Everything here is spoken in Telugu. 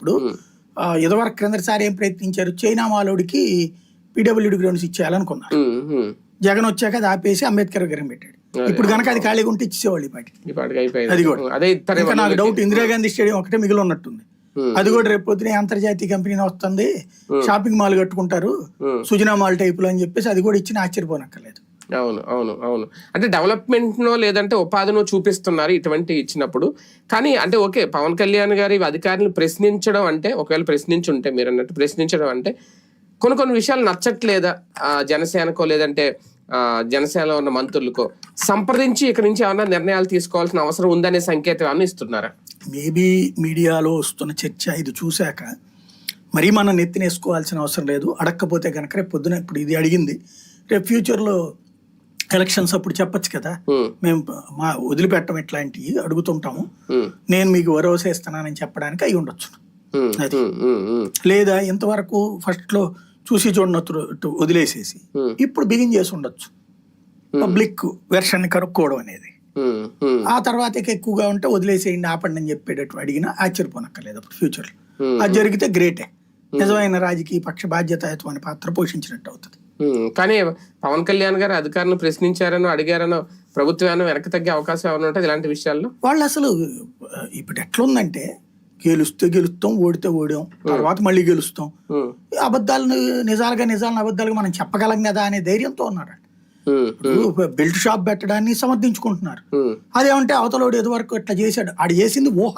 ఇప్పుడు ఇదివరకు క్రిందసారి ఏం ప్రయత్నించారు? చైనా మాలోడికి పీడబ్ల్యూడి గ్రౌండ్స్ ఇచ్చేయాలనుకున్నారు. జగన్ వచ్చాక అది ఆపేసి అంబేద్కర్ విగ్రహం పెట్టాడు. ఇప్పుడు కనుక అది ఖాళీగా ఉంటే ఇచ్చేవాళ్ళు ఈ అది కూడా. నాకు డౌట్ ఇందిరాగాంధీ స్టేడియం ఒకటే మిగిలి ఉన్నట్టుంది. అది కూడా రేపు పొద్దున అంతర్జాతీయ కంపెనీ వస్తుంది. షాపింగ్ మాల్ కట్టుకుంటారు. సుజనా మాల్ టైపులో అని చెప్పేసి అది కూడా ఇచ్చిన ఆశ్చర్యపోనక్కర్లేదు. అవును అవును అవును. అంటే డెవలప్మెంట్ నో లేదంటే ఉపాధినో చూపిస్తున్నారు ఇటువంటి ఇచ్చినప్పుడు. కానీ అంటే ఓకే పవన్ కళ్యాణ్ గారి అధికారులను ప్రశ్నించడం అంటే ఒకవేళ ప్రశ్నించుంటే మీరు అన్నట్టు ప్రశ్నించడం అంటే కొన్ని కొన్ని విషయాలు నచ్చట్లేదా? జనసేనకో లేదంటే జనసేన జనసేనలో ఉన్న మంత్రులకో సంప్రదించి ఇక్కడ నుంచి ఏమన్నా నిర్ణయాలు తీసుకోవాల్సిన అవసరం ఉందనే సంకేతం ఏమన్నా ఇస్తున్నారా? మేబీ మీడియాలో వస్తున్న చర్చ ఇది చూశాక మరీ మనం నెత్తినేసుకోవాల్సిన అవసరం లేదు. అడగకపోతే కనుక రేపు పొద్దున ఇప్పుడు ఇది అడిగింది. రేపు ఫ్యూచర్లో ఎలక్షన్స్ అప్పుడు చెప్పొచ్చు కదా. మేము మా వదిలిపెట్టం ఇట్లాంటివి అడుగుతుంటాము. నేను మీకు భరోసా ఇస్తున్నానని చెప్పడానికి అయి ఉండొచ్చు. ఉమ్, లేదా ఇంతవరకు ఫస్ట్లో చూసి చూడనట్టు వదిలేసేసి. ఇప్పుడు బిగిన్ చేసి ఉండొచ్చు. పబ్లిక్ వెర్షన్ కనుక్కోవడం అనేది. ఆ తర్వాత ఎక్కువగా ఉంటే వదిలేసేయండి ఆపండి అని చెప్పేటట్టు అడిగినా ఆశ్చర్యపోనక్కర్లేదు అప్పుడు ఫ్యూచర్ Hmm. అది జరిగితే గ్రేటే. నిజమైన రాజకీయ పక్ష బాధ్యతాయుతమైన పాత్ర పోషించినట్టు అవుతుంది. కానీ పవన్ కళ్యాణ్ గారు అధికారులను ప్రశ్నించారనో అడిగారనో ప్రభుత్వం వెనక్కి తగ్గే అవకాశం ఏమైనా ఉంటుంది ఇలాంటి విషయాల్లో? వాళ్ళు అసలు ఇప్పుడు ఎట్లుందంటే గెలుస్తే గెలుస్తాం ఓడితే ఓడాం తర్వాత మళ్ళీ గెలుస్తాం. అబద్ధాలను నిజాలుగా నిజాలను అబద్ధాలుగా మనం చెప్పగలం కదా అనే ధైర్యంతో ఉన్నారు ఉమ్, బెల్ట్ షాప్ పెట్టడాన్ని సమర్థించుకుంటున్నారు. అదేమంటే అవతలోడు ఎదువరకు ఇట్లా చేశాడు. ఆడు చేసింది ఊహ.